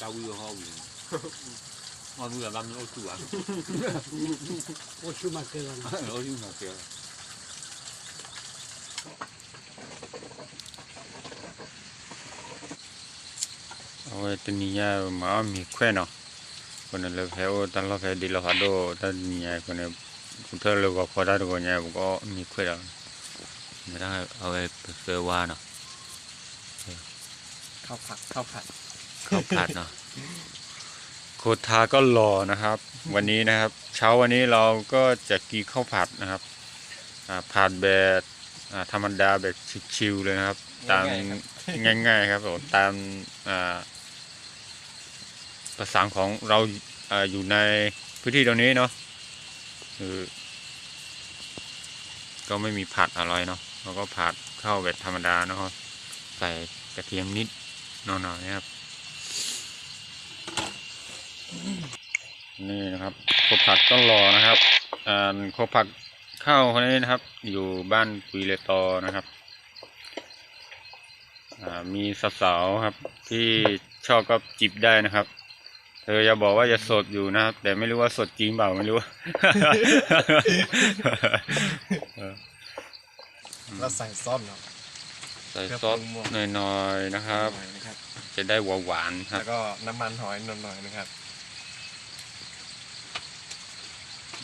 ตาวิวเขาอยู่มาดูแบบมันโอ้ชัว โอ้ชูมาเกิน โอ้ยหนักเสีย โอ้ยตนี่ยมามีแควเนาะคนนั้นเลยแพ้โอ้ตันเราแพ้ดีเราหาโดตันนี่ยคนนี้คุณเธอเลยก็พอได้ตัวเนี่ยก็มีแควแล้วไม่ได้เอาไปเฟอว่าเนาะ ข้าวผัดข้าวผัด ข้าวผัดเนาะโคทาก็รอนะครับ วันนี้นะครับ เช้าวันนี้เราก็จะกินข้าวผัดนะครับผัดแบบธรรมดาแบบชิวๆเลยนะครับ ตามง่ายๆครับผมตามภาษาของเราอ่าอยู่ในพื้นที่ตรงนี้เนาะคือก็ไม่มีผัดอะไรเนาะเราก็ผัดข้าวแบบธรรมดาเนาะใส่กระเทียมนิดหน่อยๆนะครับ นี่นะครับข้าวผัดก็รอนะครับอ่าข้าวผัดข้าวคนนี้นะครับ อยู่บ้านกุยเลตอนะครับอ่ามีสาวๆครับ ที่ชอบก็จิบได้นะครับ เธอจะบอกว่าจะสดอยู่นะครับ แต่ไม่รู้ว่าสดจริงเปล่าไม่รู้เออแล้วใส่ซอสเนาะใส่เครื่องซอสปรุงหมดหน่อยๆนะครับหน่อยนะครับ จะได้หวานๆครัแล้บวก็น้ำมันหอยหน่อยๆนะครับ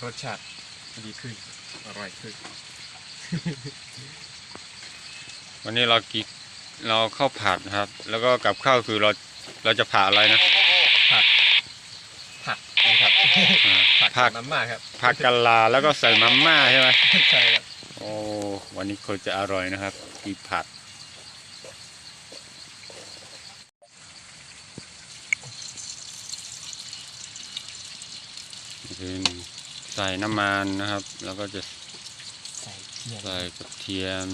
รสชาติดีขึ้น อร่อยขึ้น วันนี้เรากินเราข้าวผัดนะครับ แล้วก็กับข้าวคือเราเราจะผ่าอะไรนะผัดผัดนะครับอ่าผัดผักักบน้ำมาครับผักกะลาแล้วก็ใส่มาม่าใช่ไหมใช่ครับโอ้วันนี้คงจะอร่อยนะครับกีผัดเป็น ใส่น้ำมันนะครับ แล้วก็จะใส่เทียมใส่กระเทียม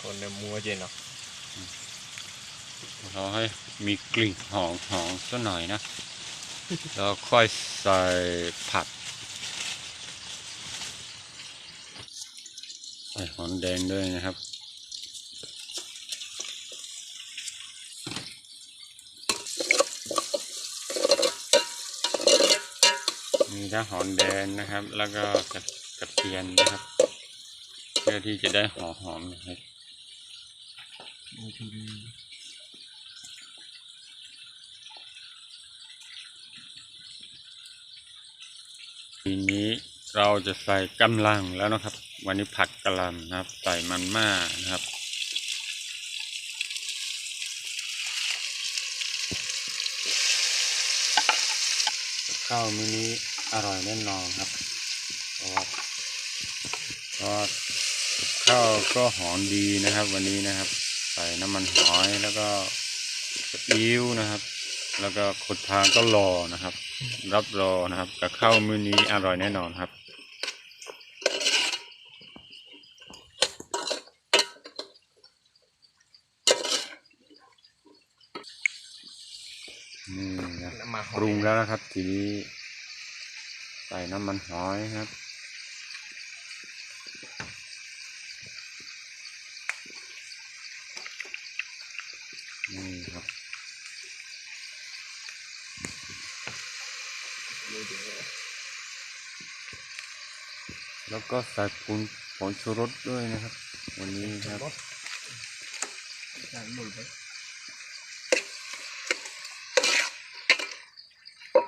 คนในมัวเย็นเนาะเราให้มีกลิ่นหอมหอมสักหน่อยนะ แล้วค่อยใส่ผัด ใส่หอมแดงด้วยนะครับ มีทั้งหอมแดงนะครับ แล้วก็กระกระเทียมนะครับ เพื่อที่จะได้หอมหอมนะครับทีนี้ เราจะใส่กำลังแล้วนะครับ วันนี้ผัดกะหล่ำนะครับ ใส่มันม่านะครับข้าวมื้อนี้อร่อยแน่นอนครับเพราะว่าเพราะข้าวก็หอมดีนะครับ วันนี้นะครับ ใส่น้ำมันหอยแล้วก็อิ้วนะครับ แล้วก็ขดทางก็รอนะครับ รับรอนะครับกับข้าวมื้อนี้อร่อยแน่นอนครับ นี่นะ น้ำมันห ปรุงแล้วนะครับ ทีนี้ใส่น้ำมันหอยครับ นี่ครับแล้วก็ใส่ผงผงชูรสด้วยนะครับ วันนี้ครับ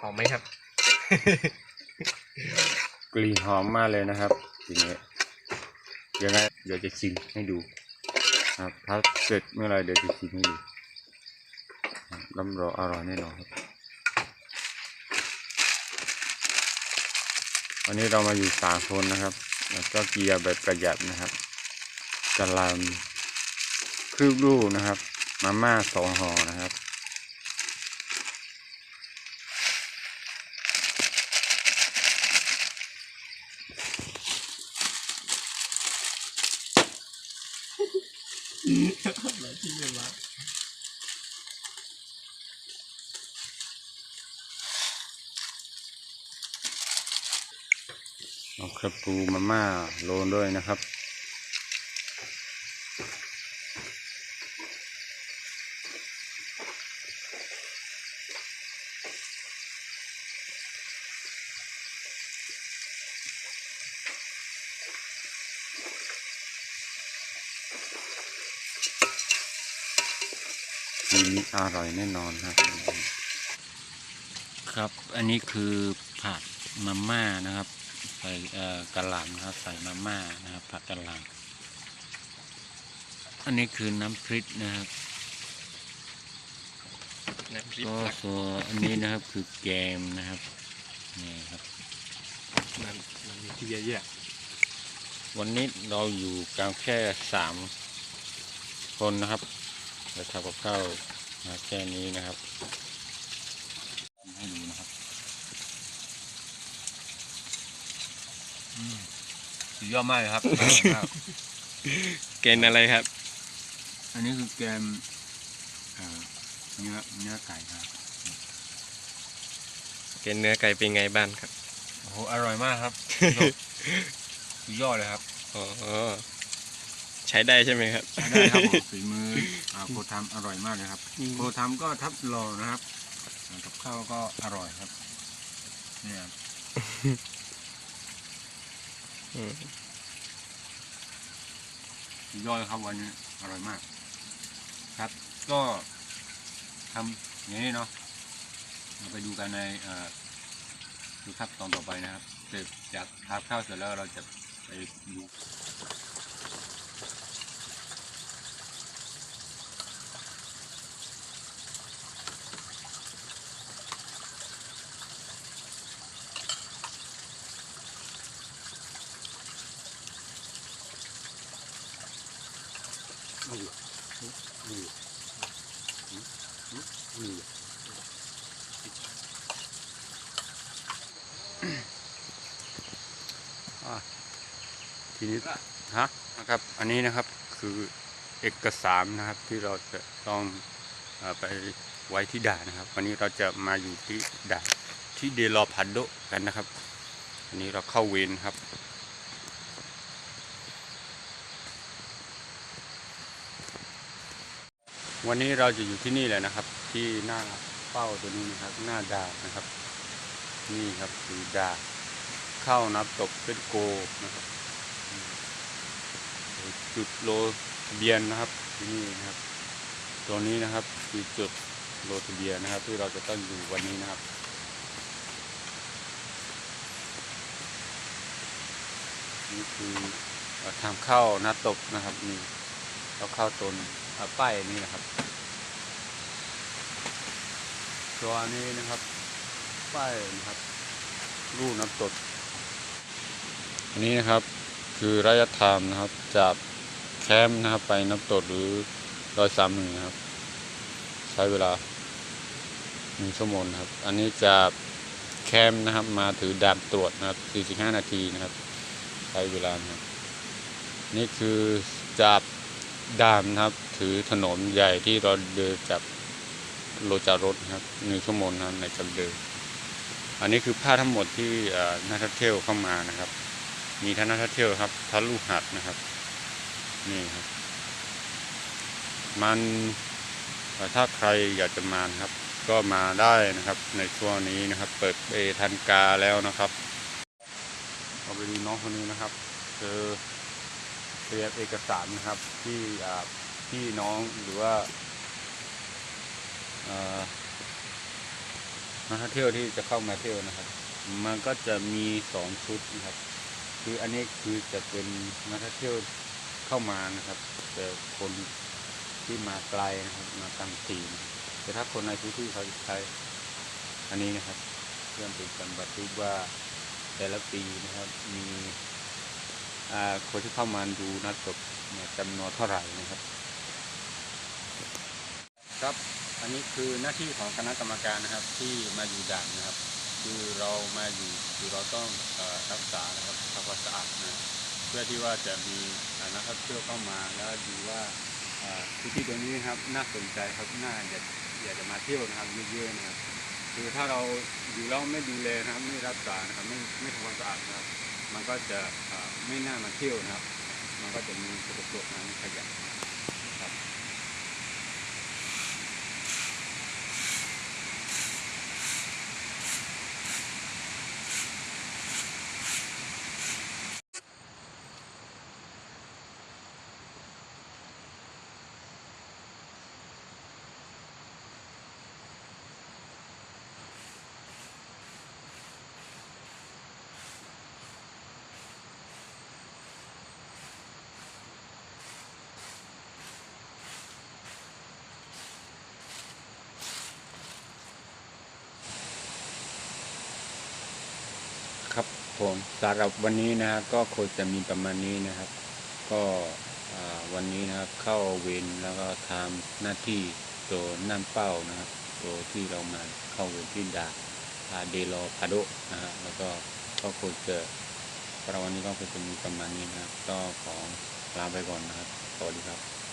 อมไหมครับ กลิ่นหอมมากเลยนะครับทีนี้ยังไงเดี๋ยวจะชิมให้ดูครับถ้าเสร็จเมื่อไรเดี๋ยวจะชิมให้ดูรับรองอร่อยแน่นอนครับวันนี้เรามาอยู่สามคนนะครับ แล้วก็เกียร์แบบประหยัดนะครับกะลำครึ่งลูกนะครับ มาม่าสองห่อนะครับ หลายเเอาครับปูมาม่าโลนด้วยนะครับ ทีนี้อร่อยแน่นอนครับ ครับอันนี้คือผัดมาม่านะครับ ใส่เอ่อกะหล่ำนะครับ ใส่มาม่านะครับผัดกะหล่ำอันนี้คือน้ำพริกนะครับน้ำพริกก็หลักส่วนอันนี้นะครับคือแกมนะครับนี่ครับน้ำน้ำมีที่เยอะวันนี้เราอยู่กันแค่สามคนนะครับ จะทำกับข้าวมาแค่นี้นะครับให้ดูนะครับสุดยอดมากเลยครับๆเกณฑ์อะไรครับ อันนี้คือแกมเอ่อเนื้อเนื้อไก่ครับเกณฑ์เนื้อไก่เป็นไงบ้างครับโอ้โหอร่อยมากครับสุดยอดเลยครับอ๋อ ใช้ได้ใช่ไหมครับ ใช้ได้ครับผมฝีมืออ่าโคทำอร่อยมากเลยครับโคทำก็ทับรอนะครับอ่ากับข้าวก็อร่อยครับ เนี่ยครับอืมสุดยอดครับวันนี้อร่อยมาก ครับ ก็ทำอย่างนี้เนาะเราไปดูกันในเอ่อดูครับตอนต่อไปนะครับเสร็จจากทานข้าวเสร็จแล้วเราจะไปดู ทีนี้ฮะนะครับ อันนี้นะครับคือเอกสารนะครับที่เราจะต้องเออไปไว้ที่ด่านนะครับ วันนี้เราจะมาอยู่ที่ด่านที่เดลอพัดโดกันนะครับ อันนี้เราเข้าเวรครับวันนี้เราจะอยู่ที่นี่แหละนะครับ ที่หน้าเป้าตัวนี้นะครับ หน้าด่านนะครับ นี่ครับคือด่านเข้านับตกเป็นโกนะครับ จุดโลทะเบียนนะครับที่นี่นะครับตัวนี้นะครับคือจุดโลทะเบียนนะครับ ที่เราจะต้องอยู่วันนี้นะครับนี่คือทางเข้านาตกนะครับนี่เราเข้าตนป้ายนี่นะครับตัวนี้นะครับป้ายนะครับรูน้ำตกอันนี้นะครับ คือระยะทางนะครับจากแคมป์นะครับไปน้ำตกหรือรอยสามหนึ่งครับ ใช้เวลาหนึ่งชั่วโมงครับ อันนี้จากแคมป์นะครับมาถือดานตรวจนะครับ 45 นาทีนะครับ ใช้เวลานะครับ นี่คือจากดานนะครับ ถือถนนใหญ่ที่เราเดินจากโลจารถนะครับหนึ่งชั่วโมงนะในการเดิน อันนี้คือภาพทั้งหมดที่เอ่อนักท่องเที่ยวเข้ามานะครับ มีท่านนักท่องเที่ยวครับทะลุหัดนะครับ นี่ครับ มันถ้าใครอยากจะมาครับ ก็มาได้นะครับ ในช่วงนี้นะครับ เปิดเอทันกาแล้วนะครับเราไปดูน้องคนนี้นะครับเจอเตรียมเอกสารนะครับ ที่พี่น้องหรือว่านักท่องเที่ยวที่จะเข้ามาเที่ยวนะครับ มันก็จะมีสองชุดนะครับ คืออันนี้คือจะเป็นนักท่องเที่ยวเข้ามานะครับ แต่คนที่มาไกลนะครับมาตั้งทีนแต่ถ้าคนในพื้นที่เขาใช้อันนี้นะครับเพื่อเป็นการบันทึกว่าแต่ละปีนะครับมีคนที่เข้ามาดูนัดจบเนี่ยจำนวนเท่าไหร่นะครับ ครับอันนี้คือหน้าที่ของคณะกรรมการนะครับที่มาอยู่ด่านนะครับ คือเรามาอยู่คือเราต้องรักษานะครับทำความสะอาดนะเพื่อที่ว่าจะมีนักท่องเที่ยวเข้ามาแล้วดูว่าพื้นที่ตรงนี้ครับน่าสนใจครับน่าอยากอยากจะมาเที่ยวนะครับเยอะๆนะครับคือถ้าเราอยู่แล้วไม่ดูแลนะครับไม่รักษานะครับไม่ไม่ทำความสะอาดนะครับ มันก็จะไม่น่ามาเที่ยวนะครับ มันก็จะมีสกปรกน้ำขยะ ครับผมสำหรับวันนี้นะครับก็คงจะมีประมาณนี้นะครับ ก็วันนี้นะครับเข้าเวรแล้วก็ทำหน้าที่ตัวนั่นเป้านะครับตัวที่เรามาเข้าเวรที่ดาพาเดโลพาโดนะฮะแล้วก็ก็คงจะสำหรับวันนี้ก็คงจะมีประมาณนี้นะครับ ก็ขอลาไปก่อนนะครับสวัสดีครับ